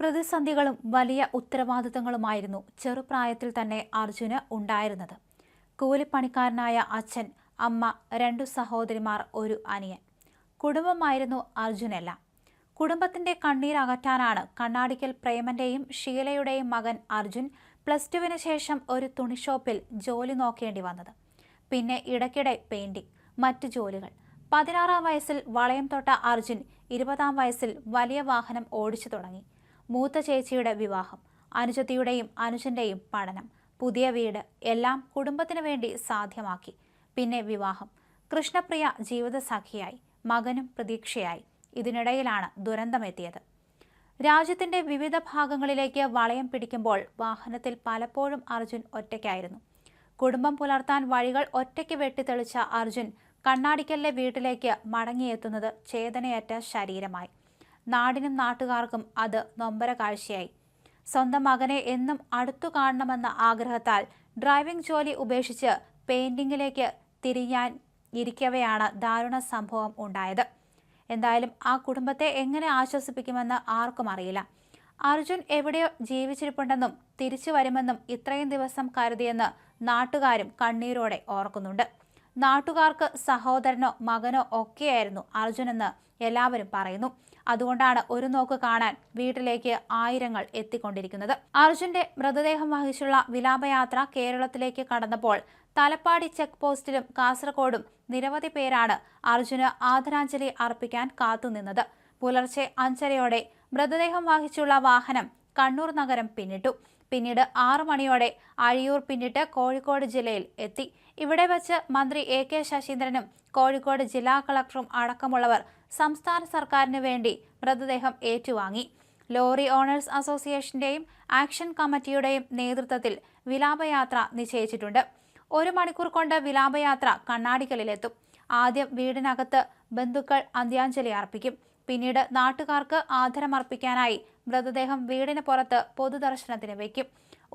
പ്രതിസന്ധികളും വലിയ ഉത്തരവാദിത്തങ്ങളുമായിരുന്നു ചെറുപ്രായത്തിൽ തന്നെ അർജുന് ഉണ്ടായിരുന്നത്. കൂലിപ്പണിക്കാരനായ അച്ഛൻ അമ്മ രണ്ടു സഹോദരിമാർ ഒരു അനിയൻ. കുടുംബമായിരുന്നു അർജുനെല്ലാം. കുടുംബത്തിന്റെ കണ്ണീരകറ്റാനാണ് കണ്ണാടിക്കൽ പ്രേമന്റെയും ഷീലയുടെയും മകൻ അർജുൻ പ്ലസ് ടുവിന് ശേഷം ഒരു തുണിഷോപ്പിൽ ജോലി നോക്കേണ്ടി വന്നത്. പിന്നെ ഇടയ്ക്കിടെ പെയിന്റിംഗ് മറ്റു ജോലികൾ. പതിനാറാം വയസ്സിൽ വളയം തൊട്ട അർജുൻ ഇരുപതാം വയസ്സിൽ വലിയ വാഹനം ഓടിച്ചു തുടങ്ങി. മൂത്ത ചേച്ചിയുടെ വിവാഹം അനുജത്തിയുടെയും അനുജന്റെയും പഠനം. പുതിയ വീട് എല്ലാം കുടുംബത്തിനു വേണ്ടി സാധ്യമാക്കി. പിന്നെ വിവാഹം. കൃഷ്ണപ്രിയ ജീവിതസഖിയായി. മകനും പ്രതീക്ഷയായി. ഇതിനിടയിലാണ് ദുരന്തമെത്തിയത്. രാജ്യത്തിന്റെ വിവിധ ഭാഗങ്ങളിലേക്ക് വളയം പിടിക്കുമ്പോൾ വാഹനത്തിൽ പലപ്പോഴും അർജുൻ ഒറ്റയ്ക്കായിരുന്നു. കുടുംബം പുലർത്താൻ വഴികൾ ഒറ്റയ്ക്ക് വെട്ടിത്തെളിച്ച അർജുൻ കണ്ണാടിക്കലിലെ വീട്ടിലേക്ക് മടങ്ങിയെത്തുന്നത് ചേതനയറ്റ ശരീരമായി. നാടിനും നാട്ടുകാർക്കും അത് നൊമ്പര കാഴ്ചയായി. സ്വന്തം മകനെ എന്നും അടുത്തു കാണണമെന്ന ആഗ്രഹത്താൽ ഡ്രൈവിംഗ് ജോലി ഉപേക്ഷിച്ച് പെയിന്റിങ്ങിലേക്ക് തിരിയാൻ ഇരിക്കവെയാണ് ദാരുണ സംഭവം ഉണ്ടായത്. എന്തായാലും ആ കുടുംബത്തെ എങ്ങനെ ആശ്വസിപ്പിക്കുമെന്ന് ആർക്കും അറിയില്ല. അർജുൻ എവിടെയോ ജീവിച്ചിരിപ്പുണ്ടെന്നും തിരിച്ചു വരുമെന്നും ഇത്രയും ദിവസം കരുതിയെന്ന് നാട്ടുകാരും കണ്ണീരോടെ ഓർക്കുന്നുണ്ട്. നാട്ടുകാർക്ക് സഹോദരനോ മകനോ ഒക്കെയായിരുന്നു അർജുനെന്ന് എല്ലാവരും പറയുന്നു. അതുകൊണ്ടാണ് ഒരു നോക്ക് കാണാൻ വീട്ടിലേക്ക് ആയിരങ്ങൾ എത്തിക്കൊണ്ടിരിക്കുന്നത്. അർജുന്റെ മൃതദേഹം വഹിച്ചുള്ള വിലാപയാത്ര കേരളത്തിലേക്ക് കടന്നപ്പോൾ തലപ്പാടി ചെക്ക് പോസ്റ്റിലും കാസർഗോഡും നിരവധി പേരാണ് അർജുന് ആദരാഞ്ജലി അർപ്പിക്കാൻ കാത്തുനിന്നത്. പുലർച്ചെ അഞ്ചരയോടെ മൃതദേഹം വഹിച്ചുള്ള വാഹനം കണ്ണൂർ നഗരം പിന്നിട്ടു. പിന്നീട് ആറു മണിയോടെ അഴിയൂർ പിന്നിട്ട് കോഴിക്കോട് ജില്ലയിൽ എത്തി. ഇവിടെ വച്ച് മന്ത്രി എ കെ ശശീന്ദ്രനും കോഴിക്കോട് ജില്ലാ കളക്ടറും അടക്കമുള്ളവർ സംസ്ഥാന സർക്കാരിന് വേണ്ടി മൃതദേഹം ഏറ്റുവാങ്ങി. ലോറി ഓണേഴ്സ് അസോസിയേഷന്റെയും ആക്ഷൻ കമ്മിറ്റിയുടെയും നേതൃത്വത്തിൽ വിലാപയാത്ര നിശ്ചയിച്ചിട്ടുണ്ട്. ഒരു മണിക്കൂർ കൊണ്ട് വിലാപയാത്ര കണ്ണാടിക്കലിലെത്തും ആദ്യം വീടിനകത്ത് ബന്ധുക്കൾ അന്ത്യാഞ്ജലി അർപ്പിക്കും. പിന്നീട് നാട്ടുകാർക്ക് ആദരമർപ്പിക്കാനായി മൃതദേഹം വീടിന് പുറത്ത് പൊതുദർശനത്തിന് വയ്ക്കും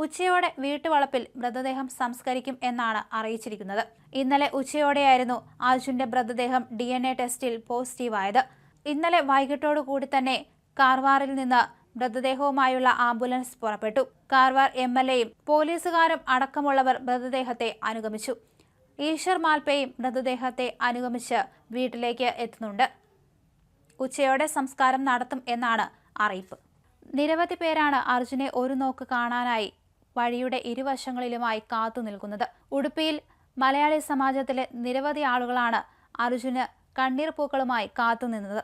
ഉച്ചയോടെ വീട്ടുവളപ്പിൽ മൃതദേഹം സംസ്കരിക്കും എന്നാണ് അറിയിച്ചിരിക്കുന്നത്. ഇന്നലെ ഉച്ചയോടെയായിരുന്നു അർജുന്റെ മൃതദേഹം ഡി എൻ എ ടെസ്റ്റിൽ പോസിറ്റീവായത്. ഇന്നലെ വൈകിട്ടോടുകൂടി തന്നെ കാർവാറിൽ നിന്ന് മൃതദേഹവുമായുള്ള ആംബുലൻസ് പുറപ്പെട്ടു. കാർവാർ എം എൽ എയും പോലീസുകാരും അടക്കമുള്ളവർ മൃതദേഹത്തെ അനുഗമിച്ചു. ഈശ്വർ മാൽപ്പയും മൃതദേഹത്തെ അനുഗമിച്ച് വീട്ടിലേക്ക് എത്തുന്നുണ്ട്. ഉച്ചയോടെ സംസ്കാരം നടത്തും എന്നാണ് അറിയിപ്പ്. നിരവധി പേരാണ് അർജുനെ ഒരു നോക്ക് കാണാനായി വഴിയുടെ ഇരുവശങ്ങളിലുമായി കാത്തു നിൽക്കുന്നത്. ഉടുപ്പിയിൽ മലയാളി സമാജത്തിലെ നിരവധി ആളുകളാണ് അർജുന് കണ്ണീർ പൂക്കളുമായി കാത്തുനിന്നത്